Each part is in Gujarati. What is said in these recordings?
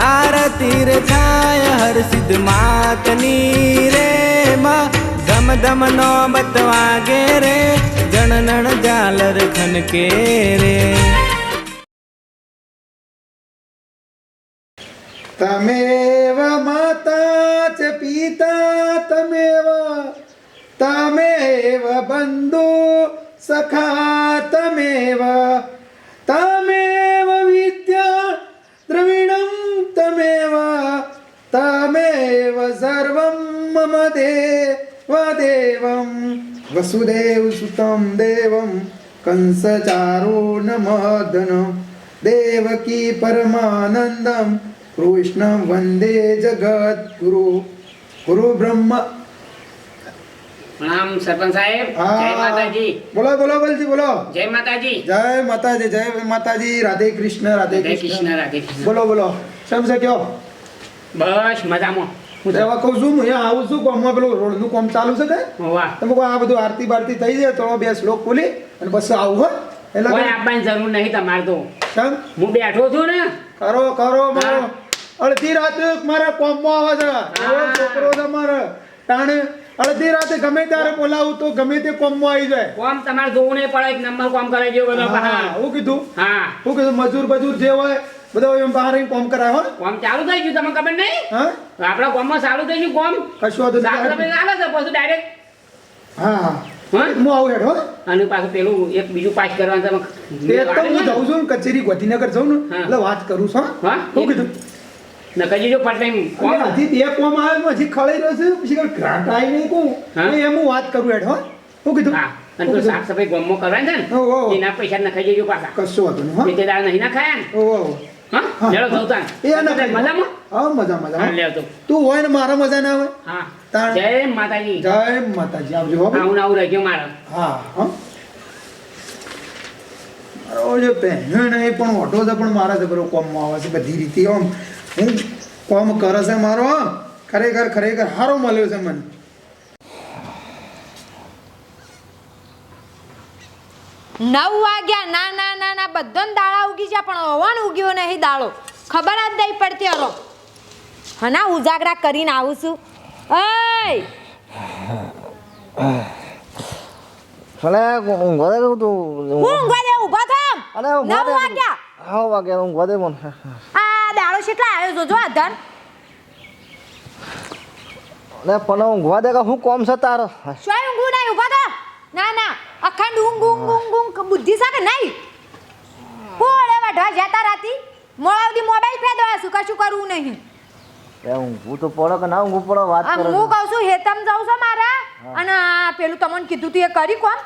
આરતી રે થાય, હર સિદ્ધ માતની રે માં. ધમ ધમ નો બતવાગે રે જણનણ જાલર ખનકે રે. તમેવ માતા ચ પિતા તમેવ. તમેવ બંધુ સખા તમેવ. તમેવ વિદ્યા દ્રવિણમ તમેવ તમેવ સર્વમ મમ દેવ દેવમ વસુદેવ સુતમ દેવમ મદન દેવકી પરમાનંદમ કૃષ્ણ વંદે જગદગુરુ ગુરુ બ્રહ્મ પ્રણામ સરપંચ સાહેબ જય માતાજી બોલો બોલો બોલજી બોલો જય માતાજી જય માતાજી જય માતાજી રાધે કૃષ્ણ રાધે કૃષ્ણ રાધે કૃષ્ણ બોલો બોલો છે કયો બસ મજામાં એવા કહું છું હું અહીંયા આવું છું કોમમાં પેલું રોડનું કોમ ચાલુ છે કે તમે કહો આ બધું આરતી બારતી થઈ જાય તો બે શ્લોક બોલી અને પછી આવું હો. એટલે કોઈ આપવાની જરૂર નહીં તમારે તો? હું બેઠો છું ને. કરો કરો મારો. અડધી રાતે મારા કોમમાં આવે છે. છોકરો છે મારે. તાણે અડધી રાતે ગમે ત્યારે બોલાવું તો ગમે તે કોમમાં આવી જાય. કોમ તમારે જોવું નહીં પડે એક નંબર કોમ કરાવી ગયો બધા હું કીધું. હા. હું કીધું મજૂર બજૂર જે હોય બધા એમ બહાર આવીને કોમ કરાય હો કોમ ચાલુ થઈ ગયું તમને ખબર નહીં? હા? આપણા કોમમાં ચાલુ થઈ ગયું કોમ. કશું હતું સાત રૂપિયા આવે છે પછી ડાયરેક્ટ હા હા. હા? આવું હેડ હો. અને પાછું પેલું એક બીજું પાસ કરવાનું તમે એ તો હું જાઉં છું કચેરી ગોધીનગર જાઉં ને એટલે વાત કરું છું હા? શું કીધું. નકજી જો ફટ લઈને કોમ? હજી બે કોમ આવે ને હજી ખળાઈ રહ્યો છે પછી ગ્રાન્ટ આવી નહીં કહું. હા? એમ હું વાત કરું હેડ હો. શું કીધું. હા. અને તો સાફ સફાઈ ગોમમાં કરવાની છે. ને એના પૈસા નખાઈ જજો પાછા. કશું હતું નહીં તે દાળ નહીં ના? ખાયા ને. હા. લેડો જવતાન એ ના મજામાં? હા મજા મજા હા હા. તું હોય ને મારા મજા ના આવે? હા. જય માતાજી. જય માતાજી. આવજો હો ભાઈ. આવું રહેજો મારા. હા હા મારો જે પહેર્યો નહીં પણ ઓટો છે પણ મારા જબરો કોમમાં આવે છે બધી રીતે આમ હું કોમ કરે છે મારો ખરેખર ખરેખર સારો મળ્યો છે મને. નવ વાગ્યા ના ના ના ના બધાને દાળા ઉગી ગયા પણ અવન ઉગ્યો નહીં દાળો ખબર જ નહીં પડતી અરો હના ઉજાગરા કરીને આવું છું. અય અલે ઊંઘવા દે તું હું ઊંઘવા દે ઊભા થા અલે ઊંઘવા દે વાગ્યા. હા વાગે ઊંઘવા દે મને. આ દાળો કેટલા આવ્યો જો આધન અલે પણ ઊંઘવા દે કે હું કોમ છે તારો? શું ઊંઘું નહીં ઊભા થા. ના ના અખંડ ઊંઘ ઊંઘ ઊંઘ ઊંઘ બુદ્ધિ સાથે નહીં. પોળે વઢવા જતા રાતી સુધી મોબાઈલ ફેદવા શું કશું કરવું નહીં. એ ઊંઘવું તો પડો કે ના ઊંઘવું પડો વાત કરો હું કહું છું હેતમ જાઉં છું મારા? અને પેલું તમને કીધું તું એ કરી કોણ?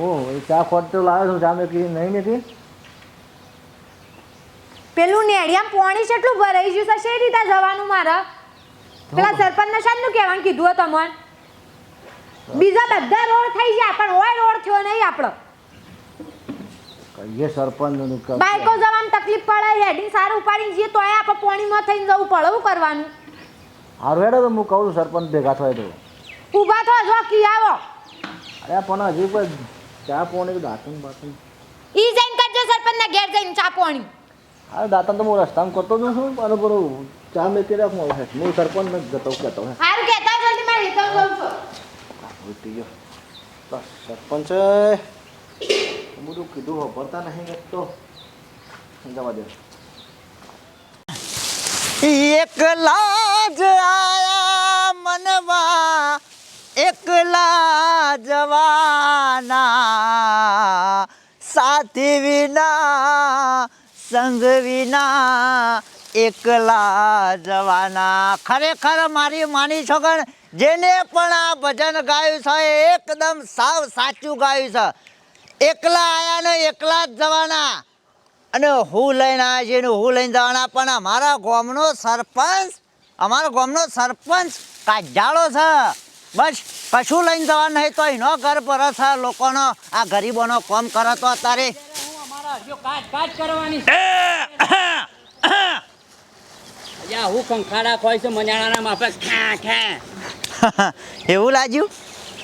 ઓ એ ચા ખોટ તો લાવ્યો છું ચા મેકી નહીં નથી પેલું નેડિયામ પોણી કેટલું ભરાઈ ગયું છે શી રીતે જવાનું મારા? પેલા સરપંચને શાનું કહેવાનું કીધું હતું તમને. બીજા બધા રોડ થઈ ગયા પણ ઓય રોડ થયો નહીં આપણો. કહીએ સરપંચનું બાઈકો જવાનું તકલીફ પડે હેડિંગ સારું ઉપાડીને જઈએ તોય આપણે પોણીમાં થઈને જવું પડે શું કરવાનું? હારું હેડો તો હું કહું છું સરપંચ ભેગા થાય તો. ઊભા થો જો કી આવો. અરે પણ હજી કોઈ ચા પોણી દાંતન બાતન ઈ જઈને કરજો સરપંચના ઘેર જઈને ચા પોણી. હા દાંતન તો હું રસ્તામાં કરતો જ છું પણ પર ચા મેકી રાખ હું હું સરપંચ ને જતો કહેતો હારું કહેતા જલ્દી મારી તો છે. ઉઠી ગયો બસ, સરપંચ બધું કીધું વાપરતા નહીં તો. જવા દે. એકલા જ આયા મનવા એકલા જવાના સાથી વિના સંગ વિના એકલા જવાના. ખરેખર મારી માની છોકર જેને પણ આ ભજન ગાયું છે એ એકદમ સાવ સાચું ગાયું છે. એકલા આયા ને એકલા જ જવાના. અને હું લઈને આવ્યા છે હું લઈને જવાના. પણ અમારા ગામનો સરપંચ અમારા ગામનો સરપંચ કાજાળો છે. બસ કશું લઈને જવાનું નહીં તો એનો ઘર પર છે લોકોનો. આ ગરીબોનો કોમ કરો તો અત્યારે. કાચ કાચ કરવાની. યા હું કંખાડા ખોય છે મજાણાના માફે ખા ખા એવું લાગ્યું?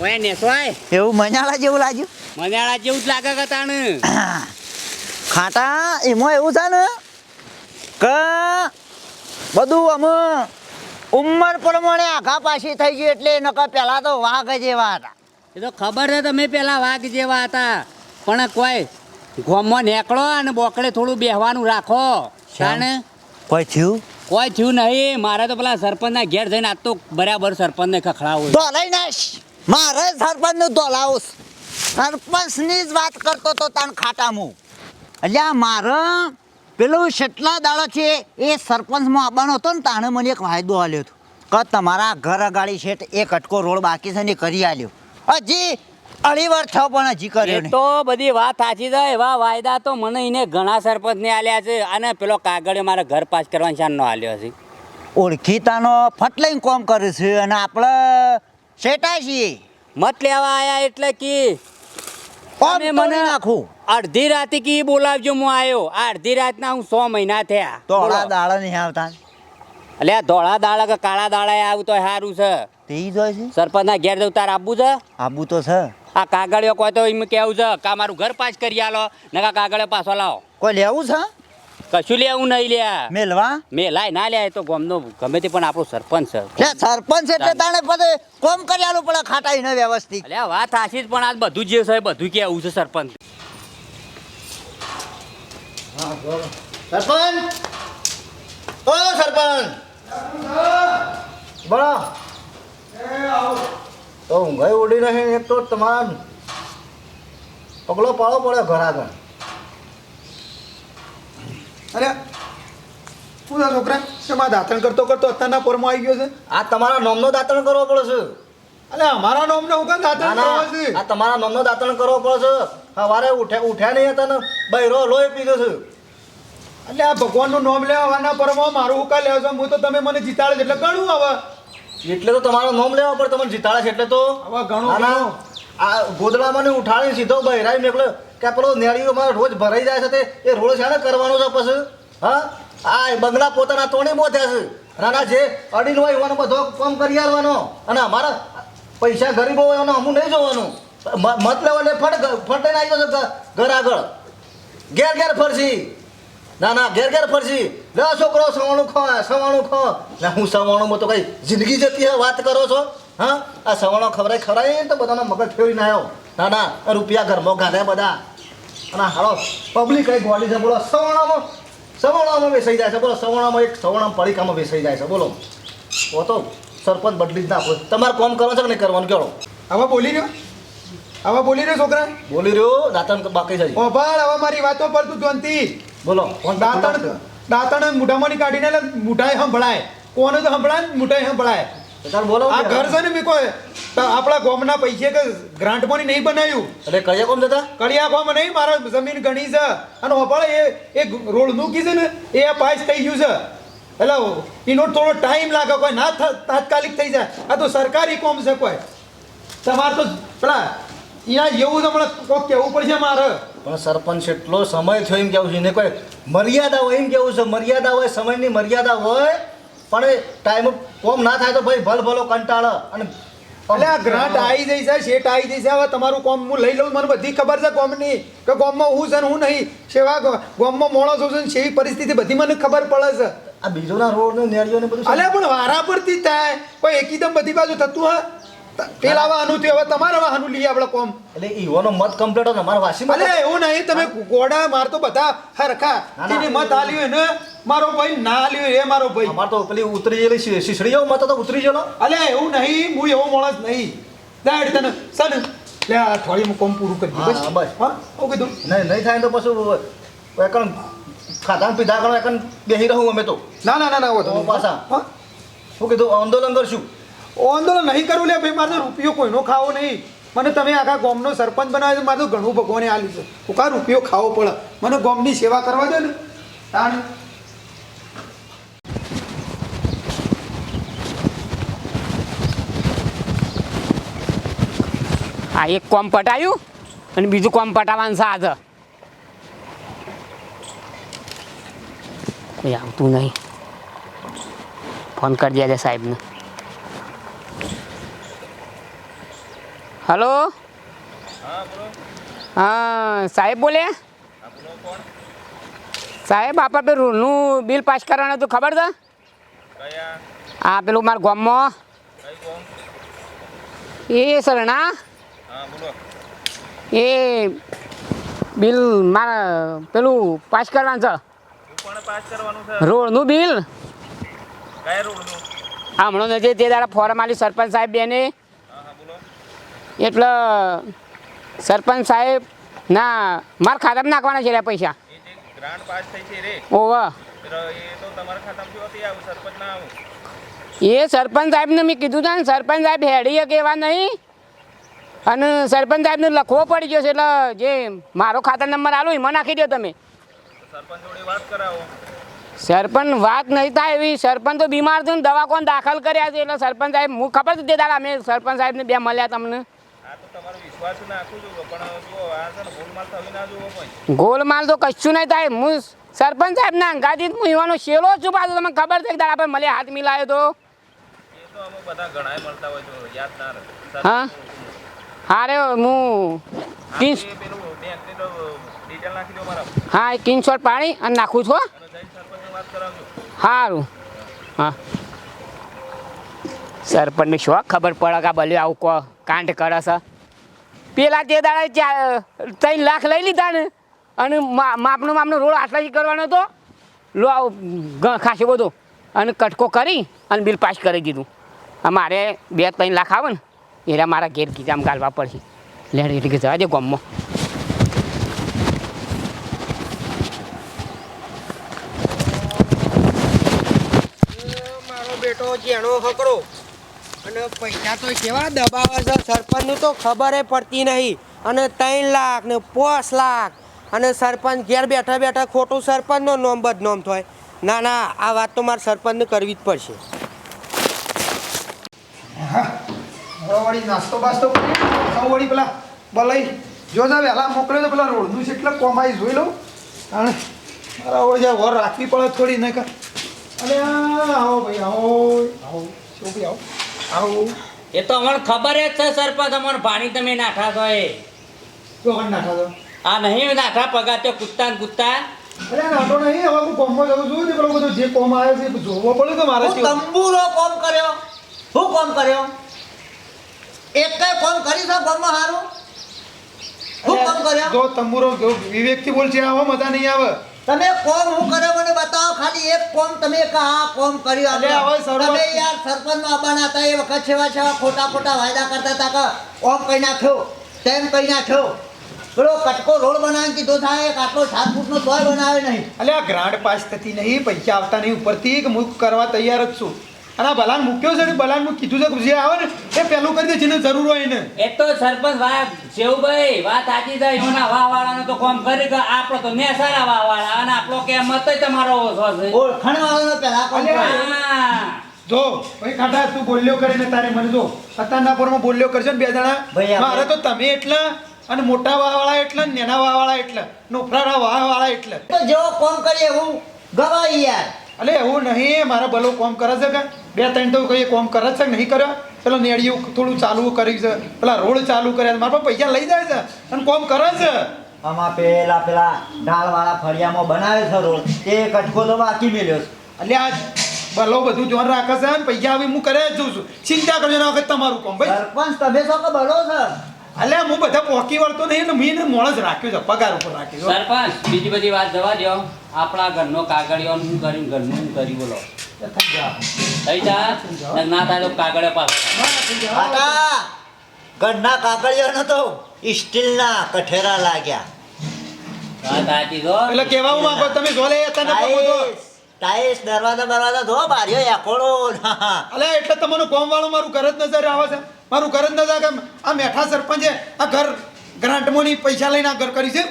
ઓય નેસોય એવું મજાળા જેવું લાગ્યું? મજાણા જેવું જ લાગે કે ને ખાટા એમાં એવું છે ને કે બધું અમે ઉંમર પ્રમાણે આઘા પાછી થઈ ગઈ એટલે નકર પહેલા તો વાઘ જ એવા હતા. એ તો ખબર છે તમે પહેલાં વાઘ જેવા હતા. પણ કોઈ ગોમમાં નીકળો અને બોકડે થોડું બેહવાનું રાખો. શાને કોઈ થયું? કોઈ થયું નહીં. મારે તો પેલા સરપંચના ઘેર જઈને આજ તો બરાબર સરપંચને ખખડાવું દોલાઈ નાશ. મારે સરપંચનું દોલાવું સરપંચની જ વાત કરતો તો તાન ખાટામું. એટલે આ મારે પેલું છેટલા દાડો છે એ સરપંચમાં આવવાનો હતો ને તાણે મને એક વાયદો આલ્યો હતો. કે તમારા ઘર અગાડી છે એક અટકો રોડ બાકી છે ને કરી આલ્યો. હજી અઢી વાર થયો પણ હજી કર્યો નહીં. તો બધી વાત સાચી છે. એવા વાયદા તો મને એને ઘણા સરપંચને આલ્યા છે અને પેલો કાગળ મારે ઘર પાસ કરવાની શાનનો આલ્યો છે. ઓળખીતાનો ફટ લઈને કોમ કરે છે અને આપણે શેટા છીએ. મત લેવા આયા એટલે કે કોમ તમે મને નાખું. અડધી રાતે કી બોલાવજો હું આવ્યો આ અડધી રાતના હું સો મહિના થયા. ધોળા બોલો. દાડા નહીં આવતા. એટલે આ ધોળા દાડા કે કાળા દાડા આવું તો સારું છે. તે ઈ જોઈ છે? સરપંચના ઘેર જવું તાર આપવું છે? આબુ તો છે. આ કાગળિયો કોઈ તો એમ કેવું છે કા મારું ઘર પાસ કરી આલો. નકા કા કાગળિયો પાછો લાવો. કોઈ લેવું છે? કશું લેવું નહીં લ્યા મેલવા? મેલાય ના લ્યા એ તો ગોમનો ગમે તે પણ આપણો સરપંચ છે. સરપંચ એટલે તાણે પછી કોમ કરી આલું પડે ખાટાઈને વ્યવસ્થિત. એટલે આ વાત સાચી જ પણ આ બધું જે છે બધું કેવું છે સરપંચ? સરપંચ? ઓ સરપંચ. બળો તો ઊંઘાઈ ઉડી નહીં એક તો તમારા પગલો પાડવો પડે ઘર આગળ. અરે શું છે છોકરા? એમાં દાંતણ કરતો કરતો અત્યારના પોરમાં આવી ગયો છે? આ તમારા નોમનો દાંતણ કરવો પડશે અરે અમારા નોમનો હું કાં ના દાંતણ કરવો છે? આ તમારા નોમનો દાંતણ કરવો પડશે સવારે ઉઠ્યા ઉઠ્યા નહીં હતા ને બૈરો લોહી પીધો છે. એટલે આ ભગવાનનું નામ લેવાના પરમાં મારું હું કા લેવા છો હું તો તમે મને જીતાડે એટલે ગણું હવે. એટલે તો તમારો નોમ લેવા પડે તમને જીતાડે છે એટલે તો હવે ઘણું. આ ગોદડામાં ને ઉઠાડી સીધો બહેરાઈ મેકલો કે પેલો નેળીઓ મારો રોજ ભરાઈ જાય છે તે એ રોડ છે ને કરવાનો છે પછી? હા? આ બંગલા પોતાના તોડી બોધ્યા છે. નાના જે અડીન હોય એવાનો બધો કામ કરી આવવાનો અને અમારા પૈસા ગરીબો હોય એનો અમું નહીં જોવાનું. મત લેવા એટલે ફટ ફટે આવી જશે ઘર આગળ. ઘેર ઘેર ફરશી ના ના ઘેર ઘેર ફરશી લે છોકરો સવાણું ખો સવાણું ખો. ના હું સવાણું તો કઈ જિંદગી જતી હે વાત કરો છો હા? આ સવાણો ખવરાય ખવરાય ને તો બધાનો મગજ આવ્યો ના ના આ રૂપિયા ઘરમાં ગાધે બધા. અને હાલો પબ્લિક કઈ ગોળી છે બોલો સવાણામાં સવાણામાં વેસાઈ જાય છે બોલો સવાણામાં એક સવાણામાં પડીકામાં વેસાઈ જાય છે બોલો. ઓ તો સરપંચ બદલી જ નાખો. તમારે કોમ કરો છે કે નહીં કરવાનું કેળો? હવે બોલી રહ્યો? હવે બોલી રહ્યો છોકરા? બોલી રહ્યો દાંતણ બાકી જાય. ઓભાળ હવે મારી વાતો પર તું જોનતી બોલો દાંતણ દાંતણ મુઢામાંની કાઢીને એટલે મૂઢાએ સંભળાય. કોને તો સંભળાય? મૂઢાએ સંભળાય. બોલો આ ઘર છે ને મીકો આપણા ગામના પૈસે કે ગ્રાન્ટમાંની નહીં બનાવ્યું. એટલે કડિયા કોમ જતા? કડિયા ગોમ નહીં મારા જમીન ઘણી છે. અને ઓભાળ એ એ રોડનું કીધું ને એ પાસ થઈ ગયું છે. એટલે એનો થોડો ટાઈમ લાગે કોઈ ના તાત્કાલિક થઈ જાય. આ તો સરકારી કોમ છે કોઈ. તમારે તો પેલા અહીંયા એવું છે હમણાં કોક કહેવું પડશે મારે. પણ સરપંચ એટલો સમય થયો એમ કેવું છે? એને કોઈ મર્યાદા હોય એમ કેવું છે? મર્યાદા હોય સમયની મર્યાદા હોય પણ ટાઈમ કોમ ના થાય તો ભાઈ ભલ ભલો કંટાળો અને એટલે આ ગ્રાન્ટ આવી જઈ છે શેઠ આવી જઈ છે હવે તમારું કોમ હું લઈ લઉં મને બધી ખબર છે કોમની કે કોમમાં હું છે ને હું નહીં. સેવા કોમમાં માણસો છે ને સેવી પરિસ્થિતિ બધી મને ખબર પડે છે. આ બીજોના રોડ ને નેળીઓ ને બધું અલ્યા પણ વારા પરથી થાય. કોઈ એકદમ બધી બાજુ થતું હા પેલા વાહનું થયું હવે તમારા વાહનું લઈએ આપણે કોમ. એટલે ઈવોનો મત કમ્પ્લીટ હતો મારા વાસી અરે એવું નહીં તમે ગોડા માર તો બધા હરખા. ના, મત જેની મત ને એને મારો ભાઈ ના આલ્યો એ મારો ભાઈ. અમાર તો પેલી ઉતરી ગયેલી શીશડી જાવ મત તો ઉતરી ગયેલો? અલે એવું નહીં હું એવો માણસ નહીં. દાડ તને સન લે આ થોડી કોમ પૂરું કરી બસ. બસ. હા હું કીધું. નહીં નહીં થાય તો પછી એકણ ખાધા પીધા કરો એકણ બેહી રહું અમે તો. ના ના ના ના તો પાછા. હા કીધું આંદોલન કરશું. આંદોલન નહીં કરવું લે ભાઈ, મારે તો રૂપિયો કોઈનો ખાવો નહીં. મને તમે આખા ગોમનો સરપંચ બનાવ્યો મારે તો ઘણું ભગવાને આ છે. હું કા રૂપિયો ખાવો પડે? મને ગોમની સેવા કરવા દે ને. તાણ. આ એક કોમ પટાયું અને બીજું કોમ પટાવવાનું છે આજે. કોઈ આવતું નહીં. ફોન કરી દેજે સાહેબને. હલો? હા સાહેબ બોલ્યા સાહેબ આપણે પેલું રૂલનું બિલ પાસ કરવાનું હતું ખબર છે? હા પેલું મારા ગામમાં. એ સરણા એ બિલ મારા પેલું પાસ કરવાનું છે. રોડનું બિલ? હમણાં નથી તે દાડા ફોરમ આલી સરપંચ સાહેબ બેને એટલે સરપંચ સાહેબ ના મારા ખાતામાં નાખવાના છે પૈસા. ઓવા એ તો સરપંચ સાહેબને મેં કીધું હતું ને સરપંચ સાહેબ હેડીએ કે એવા નહીં. અને સરપંચ સાહેબને લખવો પડી ગયો છે એટલે જે મારો ખાતા નંબર આલો એમાં નાખી દો તમે. સરપંચ વાત કરાવો. સરપંચ વાત નહીં થાય એવી. સરપંચ તો બીમાર થયું ને કોણ દાખલ કર્યા છે એટલે સરપંચ સાહેબ હું ખબર જ દેતા અમે સરપંચ સાહેબને બે મળ્યા તમને? ગોલમાલ તો કશું નહીં થાય. હું સરપંચ સાહેબ ના અંગાજી હું યુવાનો શેલો છું પાછો તમને ખબર છે કે દાડા આપણે મળે હાથ મિલાયો તો? એ તો અમે બધા ઘણાય મળતા હોય તો યાદ ના રહે. હા? હારે હું મારા હા એ કિંગશોટ પાણી અને નાખું છું સારું હા. સરપંચને શું ખબર પડે કે આ ભલે આવું કો કાંડ કરે છે. પેલા તે દાડા ત્રણ લાખ લઈ લીધા ને, અને માપનો માપનો રોડ આટલાથી કરવાનો હતો. લો ખાસો બધો. અને કટકો કરી અને બિલ પાસ કરી દીધું. મારે બે, ત્રણ લાખ આવે ને, એરા મારા ઘેર ગીજામાં ગાલવા પડશે. લેડ એટલે કે જવા દે ગામમાં. મારો બેટો જેણો હકરો. અને પૈસા તો કેવા દબાવે છે? સરપંચનું તો ખબર પડતી નહીં. અને ત્રણ લાખ ને પાંચ લાખ. અને સરપંચ ઘેર બેઠા બેઠા ખોટું સરપંચનો નોમ બદનામ થાય. ના ના, આ વાત તો મારે સરપંચને કરવી જ પડશે. વળી નાસ્તો બાસ્તો સૌ વળી પેલા બલાઈ. જો વહેલા મોકલ્યો તો પેલા રોડનું છે એટલે કોમાઈ જોઈ લઉં. અને હવે જ્યાં વર રાખવી પડે થોડી નહીં અને આવો ભાઈ, આવો આવો. શું ભાઈ, આવો. આવો? એ તો અમને ખબર જ છે સરપંચ અમારે પાણી તમે નાખા છો એ. તો કોણ નાખા તો આ નહીં નાખા પગા તો કૂદતા ને કૂદતા. અરે નાટો નહીં હવે હું કોમમાં જવું છું ને પેલો બધો જે કોમ આવ્યો છે એ જોવો પડે તો મારે હું તંબુરો કોમ કર્યો. હું કોમ કર્યો? એક કઈ કોમ કરી છે કોમમાં હારું? હું કોમ કર્યો? જો તંબુરો વિવેક વિવેકથી બોલ છે આવો મજા નહીં આવે. તમે કોમ હું કરે મને બતાવો ખાલી એક કોમ તમે કહા કોમ કર્યો તમે યાર સરપંચ આવવાના હતા એ વખત છેવા છેવા ખોટા ખોટા વાયદા કરતા હતા કે ઓમ કહી નાખ્યો તેમ કહી નાખ્યો. પેલો કટકો રોડ બનાવી કીધો થાય એક આટલો સાત ફૂટનો તોય બનાવે નહીં. એટલે આ ગ્રાન્ટ પાસ થતી નહીં પૈસા આવતા નહીં ઉપરથી કે હું કરવા તૈયાર જ છું. અને ભલાન બલાન મૂક્યો છે ને બલાનનું કીધું છે કે જે આવે ને એ પેલું કરી દે જેને જરૂર હોય ને એ તો સરપંચ વાત શેવભાઈ વાત સાચી જાય એના વાહ વાળાનો તો કોમ કરી કે આપણો તો મેસારા વાહ વાળા અને આપણો કે મત તમારો ઓછો છે. ઓળખાણ વાળાનો પેલા કોમ હા. જો ભાઈ ખાટા તું બોલ્યો કરીને તારે મને જો. અત્યારના પોરમાં બોલ્યો કરજો ને બે જણા. મારે તો તમે એટલા અને મોટા વાળા એટલા નેના વાહ વાળા એટલા નોફરાના વાળા એટલા. તો જેવો કોમ કરીએ એવું ગવાય યાર. અલે એવું નહીં મારા ભલો કોમ કરે છે કે? બે ત્રણ તો કઈ કોમ કરે છે નહીં કર્યો પેલો નેડિયું થોડું ચાલુ કર્યું છે પેલા રોડ ચાલુ કર્યા છે. મારા પાસે પૈસા લઈ જાય છે અને કોમ કરે છે. આમાં પેલા પેલા ઢાળવાળા ફળિયામાં બનાવે છે રોડ તે કટકો તો બાકી મેલ્યો છે. એટલે આ ભલો બધું જોન રાખે છે અને પૈસા આવી હું કરે જ જોઉં છું. ચિંતા કરજો ના વખત તમારું કોમ ભાઈ. સરપંચ તમે છો કે ભલો છે? અલ્યા હું બધા પોકી વળતો નહીં ને મેં મોણ જ રાખ્યો છે પગાર ઉપર રાખ્યો સરપંચ બીજી બધી વાત જવા દો આપણા ઘરનો કાગળિયો હું કર્યું ઘરનું હું કરી બોલો. થઈ જા. ને ના તારો કાગળિયો પાછો ઘરના કાગળિયાનો તો સ્ટીલના કઠેરા લાગ્યા. એટલે કેવા માંગો તમે જો તને ટાઈસ ટાઈસ દરવાજા દરવાજા ધો બાર્યો એકોડો. એટલે તમારું કોમ વાળું મારું ઘર જ નજર આવે છે. મારું ઘર જ નજર આ મેઠા સરપંચે આ ઘર ગ્રાન્ટમાંની પૈસા લઈને આગળ કરી છે.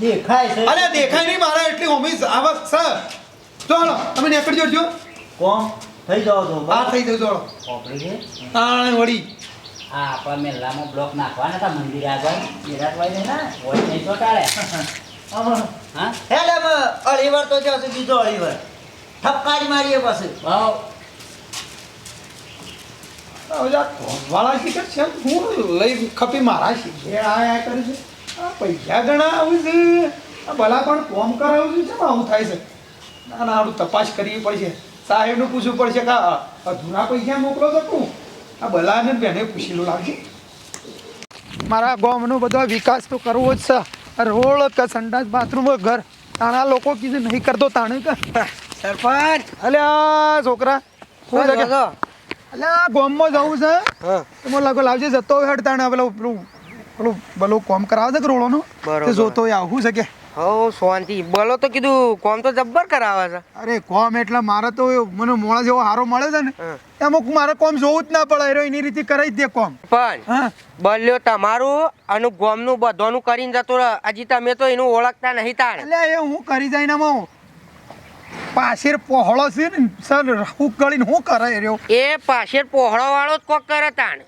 દેખાય છે. અલ્યા દેખાય નહીં મારા એટલી હોમી આવક છે. ચાલો તમે નીકળી જોજો કોમ? થઈ જાવ છો આ થઈ જજો ચાલો છે? તાણ વળી. આ આપણા મેલામાં બ્લોક નાખવાના હતા મંદિર આગળ. વિરાટભાઈ ને ના હોય નહીં ચોટાડે હા? હેલે અમે તો જશે બીજો અઢીવાર ઠપકારી મારીએ પછી. ભાવ હવે આ કોમવાળા શીખર છે હું લઈ ખપી મારા શીખે આ આ કરે છે આ પૈસા ગણા આવું છે આ ભલા પણ કોમ કરાવું છે આવું થાય છે ના ના તપાસ કરવી પડશે સાહેબનું પૂછવું પડશે કે અધૂરા પૈસા મોકલો તો તું આ બલાને ને બેને પૂછી લો લાગશે મારા ગામનો બધો વિકાસ તો કરવો જ છે. રોડ કે સંડાસ બાથરૂમ ઘર. તાણા લોકો કીધું નહીં કરતો તાણે સરપંચ. અલ્યા છોકરા. શું છે આ ગામમાં જવું છે. હા. એમાં લાગો લાવજે જતો હેડ તાણે. પેલું પેલું પેલું પેલું કોમ કરાવે છે કે રોડોનું તે જોતો આવું છે કે? હો શાંતિ. બોલો તો કીધું કોમ તો જબ્બર કરાવે છે. અરે કોમ એટલે મારે તો મને મોડા જેવો હારો મળે છે ને અમુક મારે કોમ જોવું જ ના પડે. એરો એની રીતે કરાવી દે કોમ. પણ હા. બલ્યો તમારું અને ગોમનું બધાનું કરીને જતો રહે. હજી તમે તો એનું ઓળખતા નહીં તાણ. એટલે એ હું કરી જાય ને હું? પાછેર પહોળો છે ને સર હું શું હું કરે રહ્યો? એ પાછેર પહોળો વાળો જ કોક કરે તાણ.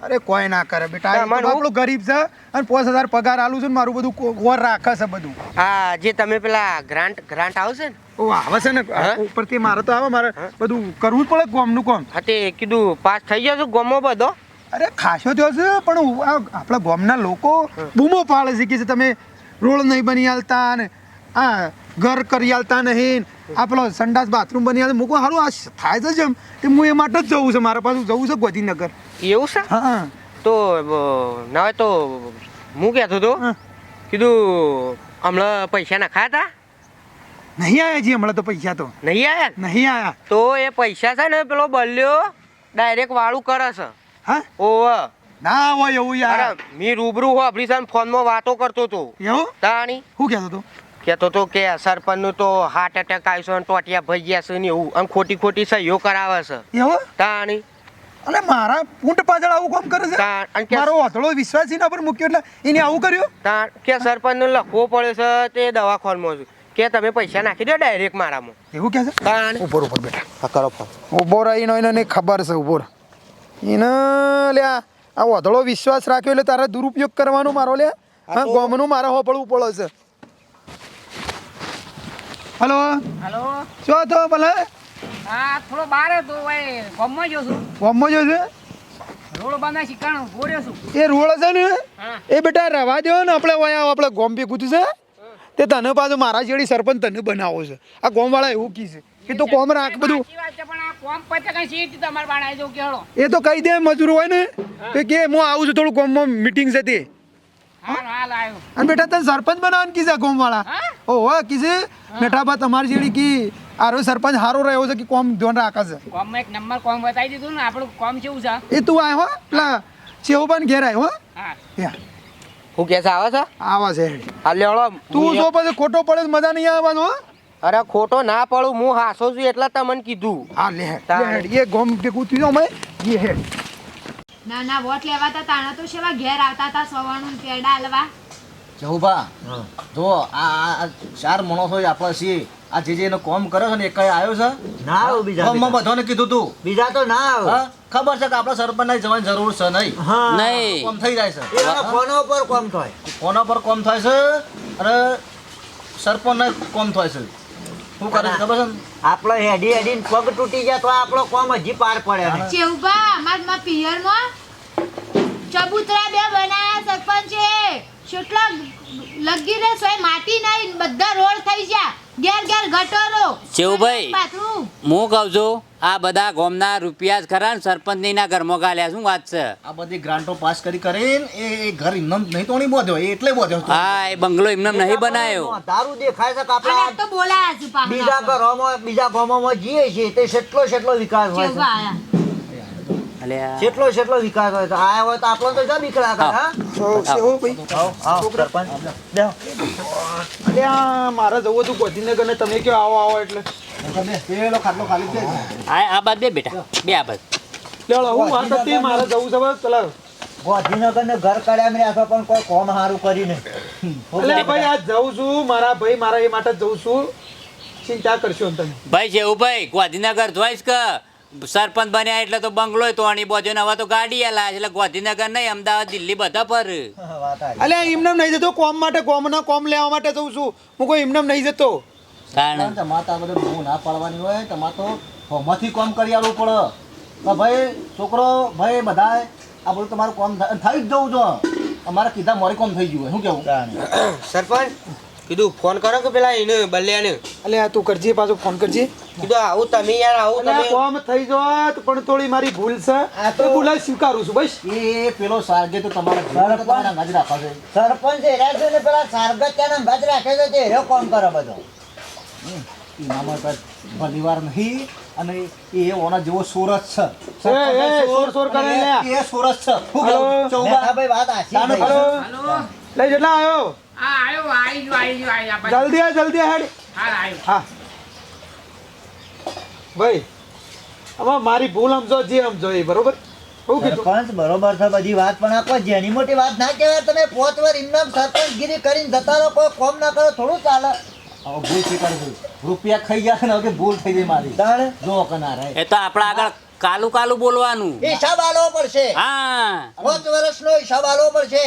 અરે કોઈ ના કરે બેટા તો આપણું ગરીબ છે અને પાંચ હજાર પગાર આલું છે ને મારું બધું ઓર રાખે છે બધું. હા જે તમે પેલા ગ્રાન્ટ ગ્રાન્ટ આવશે ને? ઓ આવે છે ને હા? ઉપરથી મારે તો આવે મારે બધું કરવું જ પડે ગોમનું કોમ. હા તે કીધું પાસ થઈ જશે ગોમો બધો? અરે ખાસો થયો છે પણ આપણા ગોમના લોકો બૂમો પાડે છે કે તમે રોડ નહીં બની હાલતા ને આ ઘર કરી આલતા નહીં. આ પેલો સંડાસ બાથરૂમ બની આલતા મૂકો સારું આ થાય છે જેમ. તે હું એ માટે જ જવું છે મારા પાસે જવું છે ગોધીનગર. એવું છે? હા તો ના હોય તો હું કહેતો હતો હા. કીધું હમણાં પૈસા નાખ્યા હતા નહીં આવ્યા જી હમણાં તો પૈસા તો. નહીં આવ્યા નહીં આવ્યા તો એ પૈસા છે ને પેલો બલ્યો ડાયરેક્ટ વાળું કરે છે. હા? ઓવ. ના હોય એવું યાર. મી રૂબરૂ હોભરી છે ફોનમાં વાતો કરતો હતો. એવું? તાણી. શું કહેતો તું કહેતો તો કે સરપંચનું તો હાર્ટ એટેક આવ્યો છે ને ટોટિયા ભઈ ગયા છે ને એવું. અને ખોટી ખોટી સહીઓ કરાવે છે. એવો? તાણી. અને મારા પૂંટ પાછળ આવું કામ કરે છે? મારો વાતળો વિશ્વાસ એના પર મૂક્યો એટલે એને આવું કર્યું? તાણ. કે સરપંચને લખવો પડે છે તે દવાખાનમાં છું. કે તમે પૈસા નાખી દો ડાયરેક્ટ મારામાં. એવું કે છે? તાણ. ઉપર ઉપર બેઠા હા કરો ફોન. ઊભો રહીનો એને નહીં ખબર છે ઊભો રહે. એને લ્યા આ વધળો વિશ્વાસ રાખ્યો એટલે તારે દુરુપયોગ કરવાનો મારો લે. હા ગોમનું મારે હોપળવું પડે છે. હલો? હલો? શું હતો ભલે? હા થોડો બહાર હતો ભાઈ ગમમાં જો છું. ગોમમાં જો છે? રોડ બાંધા શીખાણ ગોળ્યો છું. એ રોડ છે ને? એ બેટા રવા દો ને આપણે વયા આપણે ગોમ ભેગું છે. તે તને પાછું મારા જેડી સરપંચ તને બનાવો છે. આ ગોમવાળા એવું કી છે કે તો કોમ રાખ બધું. એ તો કહી દે મજૂર હોય ને. કે હું આવું છું થોડું ગોમમાં મીટિંગ છે તે. અને બેટા તને સરપંચ બનાવવાનું કીધા કોમ વાળા ઓહો કીધે? બેટા બા તમારી જેડી કી આરો સરપંચ હારો રહ્યો છે કે કોમ ધ્યાન રાખે છે? કોમમાં એક નંબર કોમ બતાવી દીધું ને આપણું કોમ કેવું છે. એ તું આય હો પેલા ચેવબાન ઘેર આવ્યો હો. હા. યા, હું કેસ છે આવે છે? આવે છે. હા લેવડો તું જો પછી ખોટો પડે મજા નહીં આવવાનો હો. અરે ખોટો ના પડું હું હાસો છું એટલે તમને કીધું. હા લે એ ગોમ ભેગું થયું અમે એ હેડ. ના ના વોટ લેવાતા તાણા તો સેવા ઘેર આવતા હતા સવારનું પેડા હલવા. જહુભા જો આ ચાર માણસો આપણે છીએ આ જે જે એનો કોમ કરે છે ને એક કઈ આવ્યો છે? ના આવ્યો બીજા કોમમાં બધાને કીધું તું. બીજા તો ના આવે. ખબર છે કે આપણા સરપંચને જવાની જરૂર છે નહીં. નહીં. કોમ થઈ જાય છે. ફોનો પર કોમ થાય. ફોનો પર કોમ થાય છે અને સરપંચને કોમ થાય છે. આપણો હેડી હેડી પગ તૂટી જાય તો આપણો કોમ હજી પાર પડે ચેવબા અમાર પિયરમાં ચબૂતરા બે બનાયા સરપંચે. કેટલા લગી રે સોય માટી નહીં બધા રોડ થઈ ગયા. ઘેર ઘેર ગટરો. ચેવુભાઈ. હું કહું છું આ બધા ગોમના રૂપિયા જ ખરા ને સરપંચની ના ઘરમાં ગાલ્યા શું વાત છે? આ બધી ગ્રાન્ટો પાસ કરી કરીને એ ઘર ઇમનમ નહીં તોણી બોધ્યો એટલે બોધ્યો હા એ બંગલો એમને નહીં બનાવ્યો તારું દેખાય છે કાપડા આ તો બોલાયા છે બીજા ઘરોમાં બીજા ગામોમાં જઈએ છીએ તે કેટલો કેટલો વિકાસ હોય છે. કેટલો કેટલો વિકાસ હોય તો? આ હોય તો આપણો તો જા બીક લાગે હા. ભાઈ. આવો સરપંચ. અરે અલ્યા મારે જવું હતું ગોધીનગર ને તમે કયો આવો આવો એટલે. બે પેલો ખાટલો ખાલી જ છે. આ આ બાદ બે બેટા. બે આ બાદ લેવડો હું વાત હતી મારે જવું છે બસ પેલા ગાંધીનગરને ઘર કાઢ્યા મેં આખા પણ કોઈ કોમ સારું કરી નહીં. ભાઈ આ જઉં છું મારા ભાઈ મારા એ માટે જઉં છું. ચિંતા કરશો તમે. ભાઈ જેવું ભાઈ ગાંધીનગર જોઈશ કે સરપંચ બન્યા એટલે તો બંગલો તો બાજુ બોજો ને હવે તો ગાડી આલા એટલે ગાંધીનગર નહીં અમદાવાદ દિલ્હી બધા પર. વાત અલ્યા એમને નહીં જતો કોમ માટે કોમના કોમ લેવા માટે જઉં છું. હું કોઈ એમને નહીં જતો. કારણ તમારે આ બધું બહુ ના પાડવાની હોય તમારે તો હોમાંથી કોમ કરી આવવું પડે. તો ભાઈ છોકરો ભાઈ બધા આ બધું તમારું કોમ થઈ જ જવું જો. અમારે કીધા મોરી કોમ થઈ ગયું હોય. શું કેવું સરપંચ કીધું ફોન કરો કે પેલા એને બલ્યાને. એટલે આ તું કરજે પાછો ફોન કરજે. કીધું આવું તમે યાર આવું તમે. કોમ થઈ જોત પણ થોડી મારી ભૂલ છે. આ તો ભૂલાઈ સ્વીકારું છું બસ. એ પેલો સારગે તો તમારા ઘર તો તમારા અંગાજ રાખો છે સરપંચ છે ને પેલા સારગે ત્યાં ગજ રાખે છે તે હેરો કોમ કરો બધો. ઇનામો પર પરિવાર નહીં અને એ ઓના જેવો સોરસ છે. એ, એ, સોર, સોર કરે લે. એ સોરસ છે. શું ચૌબા. ભાઈ વાત થઈ. હલો. લઈ જેટલા આવ્યો હા આવ્યો આવી ગયો આવી ગયો આવી ગયો જલ્દી આ જલ્દી હેડ. હા ભાઈ હવે મારી ભૂલ સમજો જે સમજો એ બરોબર? સરપંચ બરોબર છે બધી વાત પણ આપો જેની મોટી વાત ના કહેવાય તમે પોચ વાર ઇમનામ સરપંચ ગીરી કરીને જતા રહો કોઈ કોમ ના કરો થોડું ચાલે. હવે ભૂલ સ્વીકારું કરું રૂપિયા ખાઈ ગયા ને હવે ભૂલ થઈ ગઈ મારી. તાણે? જો કના રે એ તો આપણા આગળ કાલું કાલું બોલવાનું. હિસાબ આલવો પડશે. હા. પાંચ વર્ષનો હિસાબ આલવો પડશે.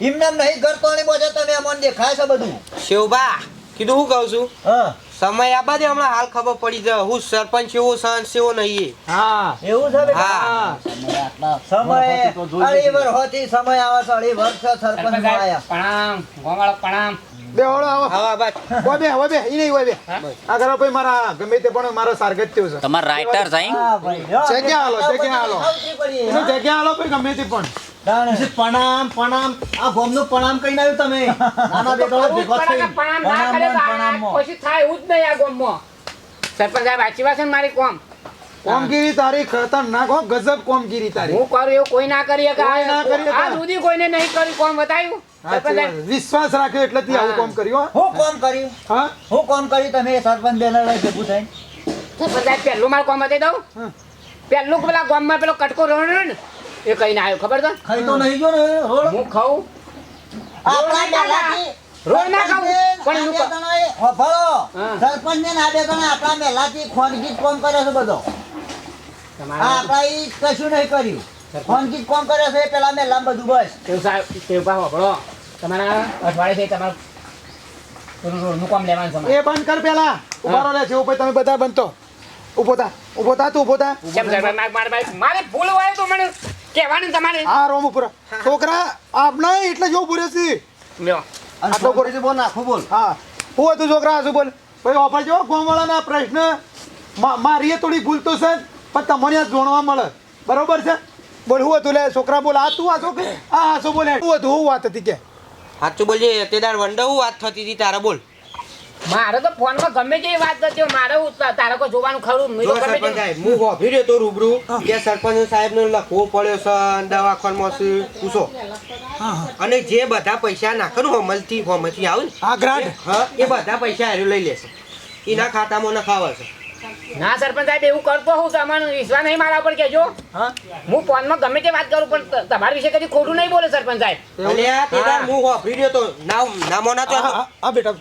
ઇનામ નહીં કરતો નહીં બોલે તમે અમને દેખાય છે બધું. શિવબા કીધું હું કહું છું? હા. સમય આ દે હમણાં હાલ ખબર પડી જાય. હું સરપંચ એવો સાંજ એવો નહીં. હા. એવું છે હા. સમય અઢી. વર્ષથી સમય આવે છે અઢી વર્ષ છે સરપંચ આયા પ્રણામ ગોવાળો પ્રણામ. બે હળો આવો. હા બસ હોય બે હોય બે ઈ નહીં હોય બે. આ કરો ભાઈ મારા ગમે તે પણ મારો સારગત થયો છે. તમાર રાઇટર સાઈ? જગ્યા આલો, જગ્યા એનો જગ્યા આલો ભાઈ ગમે તે પણ. પ્રણામ પ્રણામ આ ગોમનું પ્રણામ કઈ આવ્યું તમે. નાના બેટો ભેગો થઈ પ્રણામ ના કરે પછી થાય એવું જ નહીં આ ગામમાં. સરપંચ સાહેબ આચી વાત છે ને મારી કોમ? કોમગીરી તારી ખતરનાક હો ગજબ કોમગીરી તારી. હું કરું એવું કોઈ ના કરી શકે કોઈ ના કરી. આ સુધી કોઈને નહીં કર્યું કોમ બતાવ્યું. વિશ્વાસ રાખ્યો એટલે થી આવું કોમ કર્યું હું? કોમ કર્યું? હા? હું કોમ કર્યું? તમે સરપંચ બેનર લઈ ભેગું થઈને. બધા પહેલું મારું કોમ બતાવી દઉં. પહેલું પેલા ગામમાં પેલો કટકો રોડ ને એ કહીને આવ્યો ખબર તો ખાઈ તો નહીં ગયો ને રોડ હું ખાઉં. આપણા મેલાથી રોજ ના ખાવું. પણ એનું ક- હોભળો હા. સરપંચ ને ના બે જણા આપણા મેલાથી ખોનગીત કોમ કરે છે બધો. આપણા ઈ કશું નહીં કર્યું. ખોનગીત કોમ કર્યો છે પેલા મેલામાં બધું બસ. તેવું સાહેબ તેવું પા હોભળો તમારા અઠવાડિયે તમારું રોડનું કામ લેવાનું એ બંધ કર પેલા. ઉભારો લે છે ઉપર તમે બધા બનતો ઊભો થા. ઊભો થા તું ઊભો થા. મારે મારે મારે મારે ભૂલ હોય તો મને કહેવાનું તમારે. આ રોમ ઉપર. છોકરા આપના એટલે જો પૂરે છે લ્યો. આટલો કરીને બોલ નાખું બોલ. હા. હું હતું છોકરા શું બોલ. ભાઈ ઓફર જો ગોમવાળાના પ્રશ્ન. મા- મારી થોડી ભૂલ તો છે જ, પણ તમને આ જોણવા મળે. બરોબર છે? બોલ હું હતું લે છોકરા બોલ આ તું આ છોકરી? આ શું બોલે. હું હતું હું વાત હતી કે. સાચું બોલજે તે દાડ હું વાત થતી હતી તારા બોલ. મારે તો ફોનમાં ગમે તે વાત નથી મારે હું તા- તારે કોઈ જોવાનું ખરું? નહીં તો ગમે સરપંચ તે સાહેબ હું ગોભી રહ્યો તો રૂબરૂ કે સરપંચ સાહેબ ને લખવો પડ્યો છે દવાખાનમાં છે પૂછો. અને જે બધા પૈસા નાખે ને હોમલથી હોમલથી આવે ને? આ ગ્રાન્ટ? હા એ બધા પૈસા હાર્યું લઈ લેશે. એના ખાતામાં નખાવે છે. ના સરપંચ સાહેબ એવું કરતો હું તમારો વિશ્વાસ નહીં મારા ઉપર કહેજો. હા? હું ફોનમાં ગમે તે વાત કરું પણ તમારા વિશે કદી ખોટું નહીં બોલે સરપંચ સાહેબ. હું. ગોભી રહ્યો તો નામ નામો ના તો બેટા.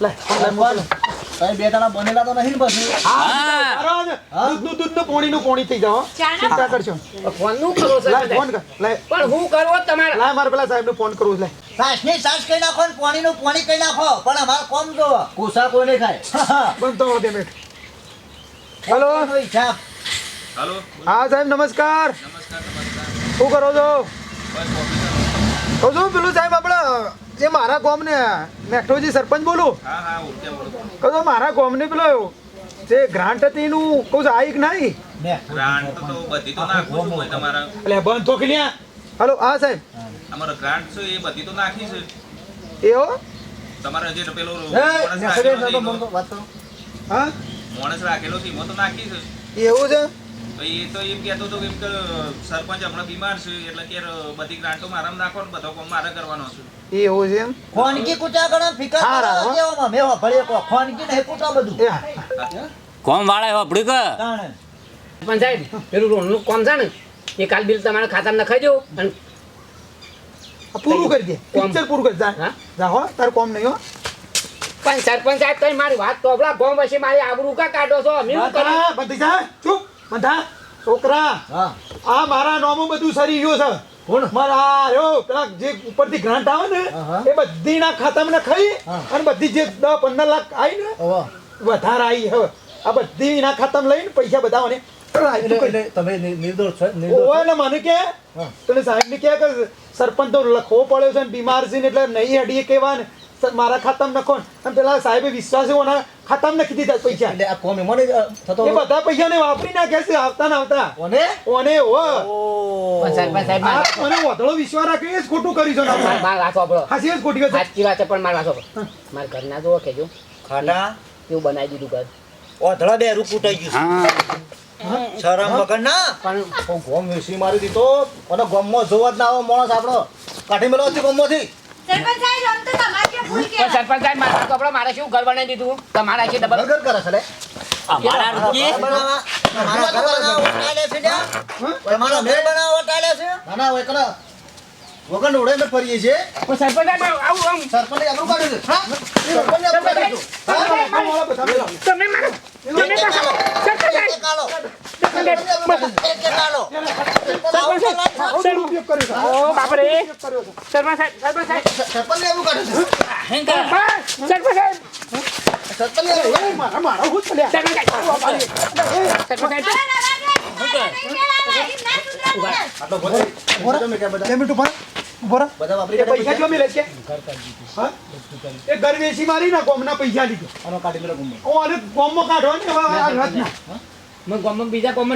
બે જણા બનેલા તો નહીં પછી. હા. સારો છે. દૂધનું દૂધનું પોણી થઈ જાઓ ચિંતા કરશો. ફોનનું કરો ફોન સાહેબ. કર લાય. પણ હું કરવો તમારે. લાય મારે પેલા સાહેબને ફોન કરવો છે, લે સાસની સાસ કઈ નાખો ને પાણી કઈ નાખો. પણ અમારે કોમ જોવો. કોસા કોઈ નહીં ખાય બંધ તો બે મિનિટ હેલો. હા સાહેબ નમસ્કાર. શું કરો છો? કહું છું પેલું સાહેબ આપણે જે મારા ગામને મેઠોજી સરપંચ બોલું હા હા ઓકે બોલો કહું છું મારા ગામને પેલો જે ગ્રાન્ટ હતી નું કહું છું આવી નહીં ગ્રાન્ટ તો બધી તો તમારા એટલે બંધ તો ક્યાં હલો હા સાહેબ અમારો ગ્રાન્ટ છે એ બધી તો નાખી છે એવો તમારે જે પેલો એ, રાખેલો છે એમાં- બોલતો, વાત કરો. હા માણસ રાખેલો છે એમાં તો નાખી છે એવું છે તો એ તો એમ કહેતો હતો કે કે સરપંચ હમણાં બીમાર છે એટલે કે બધી ગ્રાન્ટો મારામાં નાખો ને બધો કામ મારે કરવાનો છે. એવું છે એમ? ખોનગી કુચા ગણો ફિકર દેવામાં મેં કો કૂટો બધું. કોમ વાળા કે સાહેબ પેલું રોડનું કામ છે ને એ કાલ બિલ તમારા ખાતામાં નખાઈ દો અને પૂરું કરી દે. પિક્ચર પૂરું કરી જા. હા? જા હો તાર કોમ નહીં હો. પણ સરપંચ સાહેબ કઈ મારી વાત તો ગામ પછી મારી આબરૂ કા કાઢો છો? કર્યું? બંધા ચૂપ. બંધા છોકરા આ મારા નામું બધું સરી ગયું છે. કોણ? મારા પેલા જે ઉપરથી ગ્રાન્ટ આવે ને. એ બધી ના ખાતામાં નખાઈ અને બધી જે દસ પંદર લાખ આવી ને વધારે આવી હવે. આ બધી ખાતામાં લઈને પૈસા બધા મને તમે નિ- નિર્દોષ છો? મને કે તને સાહેબ ને કે સરપંચ તો લખવો પડ્યો છે ને બીમાર છે એટલે નહીં હડીએ કેવા ને. મારા ખાતામાં નાખો અને પેલા સાહેબે વિશ્વાસ એવો ના ખાતામાં નાખી દીધા પૈસા. એટલે આ કોમે મને થતો એ બધા પૈસા ને વાપરી નાખ્યા છે આવતા ને આવતા. ઓને ઓને ઓ. સાહેબ સાહેબ મને વધળો વિશ્વાસ રાખે એ જ ખોટું કરી છો ના મારા વાત સાંભળો હાચી જ ખોટી વાત સાચી વાત છે પણ માર વાત સાંભળો મારા ઘરના જુઓ કેજો ખાડા એવું બનાવી દીધું ઘર. ઓધળા બેરું કૂટાઈ ગયું શરમ વગર ના? પણ ગોમ વેસી મારી દીધો. અને ગોમમાં જોવા જ ના આવે માણસ આપણો. કાઢી મેળવો હતી ગોમમાંથી. સરપંચ સાહેબ આમ તો તમારે પણ સરપંચ સાહેબ મારા કપડો મારે શું ઘર બનાવી દીધું? તમારા છે ડબલ ઘર કરે છે અમારા બનાવવા મારા ઘર બનાવવા ઓટાલે છે બનાવવા ના ના કરા. વગર ઉડે ફરીએ છીએ પણ સરપંચ સાહેબ આવું આવું સરપંચ આબરૂ કાઢ્યું છે હા સરપંચ આબરૂ કાઢ્યું તમે મારો તમે પાછો સરપંચ કાલો સરપંચ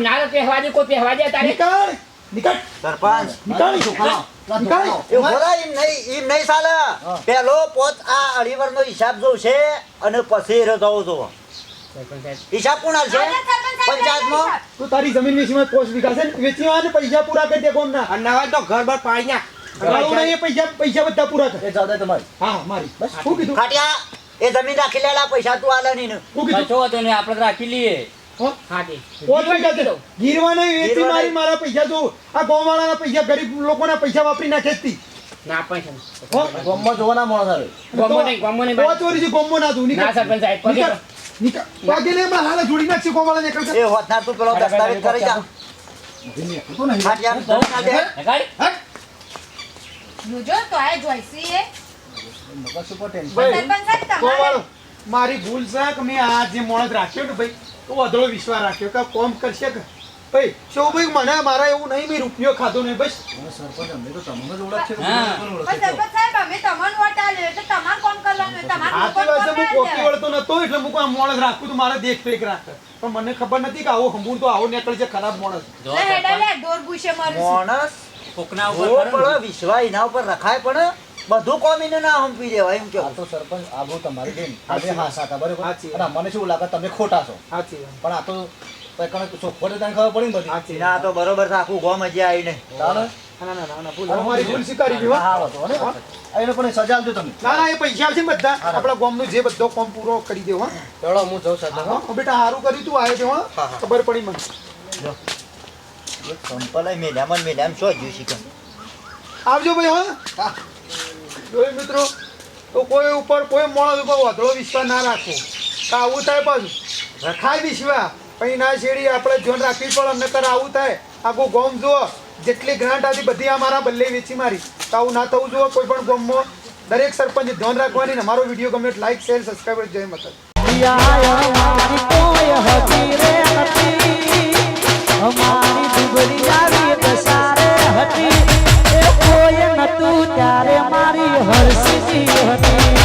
ના ને ના પહેવા કોઈ પહેવા દે તારે નીકળ સરપંચ બોલાય એમ નહીં એમ નહીં ચાલે પેલો પોત આ અઢીવરનો હિસાબ જોઉં છે અને પછી રજાઓ જોવો હિસાબ કોણ હાલશે પંચાયતમાં? તું તારી જમીન વેચીમાં પોસ્ટ વીઘા વેચી આને પૈસા પૂરા કરી દે ગોમના. અને ના તો ઘર બાર પાડી નાખ. ગાળું નહીં એ પૈસા પૈસા બધા પૂરા કર એ તમારી. હા મારી. બસ શું કીધું? ખાટિયા એ જમીન રાખી લેલા પૈસા તું આલે નહીં શું કીધું? કશો હતો ને આપણે રાખી લઈએ. હો? હા જી પોસ્ટ વીઘા છે ગીરવા નહીં વેચી ગીરવા મારી પૈસા તું. આ ગોમવાળાના પૈસા ગરીબ લોકોના પૈસા વાપરી નાખે ના પણ છે જોવાના આવે. ગામમાં નહીં ગામમાં નહીં પાંચ ના તું. ના સરપંચ સાહેબ વાગે ને હમણાં હાલે જોડી નાખશે ગોમવાળા નીકળ એ હોતનાર તું પેલો દસ્તાવેજ કરી જા. ખાટિયા ધોઈ ના દે. જોજો તો આ જોઈસી એ મગજ ઉપર ટેન્શન ભાઈ સરપંચ સાહેબ તમારે? ગોમવાળો મારી ભૂલ છે કે મેં આ જે માણસ રાખ્યો ને ભાઈ તો વધળો વિશ્વાસ રાખ્યો કે કોમ કરશે કે? ભાઈ શું મને મારા એવું નહીં મેં રૂપિયો ખાધો નહીં બસ. સરપંચ અમને તો તમને જ ઓળખ છે કે હા. કોને પણ ઓળખે છે? સરપંચ સાહેબ અમે તમને વોટ આલ્યો એટલે તમારે કોમ કરવાનું? તમારે આ લોકોને હું કોકી વળતો નતો એટલે હું આ માણસ રાખું તો મારે દેખ રેખ રાખે. પણ મને ખબર નથી કે આવો હંબુર તો આવો નીકળે છે ખરાબ માણસ. જો લે હેડા લે, ઢોર ભૂસે મારું. છું. કોકના ઉપર વિશ્વાસ એના ઉપર રખાય પણ બધું કોમ એને ના હંપી દેવાય એમ આ કેવું તો સરપંચ આબરૂ તમારી બેન. તમે હા સાતા બરોબર? સાચી અને મને શું લાગે તમે ખોટા છો? સાચી પણ આ તો ચોખ્ખો તો તને ખબર પડી ને બધી? આ તો બરોબર છે આખું ગોમ હજી આવી નહીં તાણે? ના ના ના ના ભૂલ. અમારી ભૂલ સ્વીકારી દીધી હો. હા, વાંધો નહીં. આ એને પણ સજા આપજો તમે. ના ના એ પૈસા આવશે બધા. આપણા ગામનું જે બધો કોમ પૂરો કરી દેવો હા. ચલો હું જઉં સરપંચ હા, બેટા સારું કર્યું તું આવ્યો છો હા ખબર પડી મને. સંપલાય મેલ્યામાં ને મેલ્યામાં શું જ્યું શીખે? આવજો ભાઈ હા. જોઈ મિત્રો તો કોઈ ઉપર કોઈ મોડો ઉપર વધળો વિશ્વાસ ના રાખો. આવું થાય પાછું. રખાય વિશ્વાસ પછી ના શેડી આપણે જોન રાખવી પડે, નકર આવું થાય. આખું ગોમ જુઓ, જેટલી ગ્રાન્ટ હતી બધી આ મારા બલ્લે વેચી મારી. તો આવું ના થવું જુઓ, કોઈ પણ ગોમમાં. દરેક સરપંચ ધ્યાન રાખવાની ને મારો વીડિયો ગમે લાઈક શેર સબસ્ક્રાઈબર જય મતલબ મારી હરસી હતી.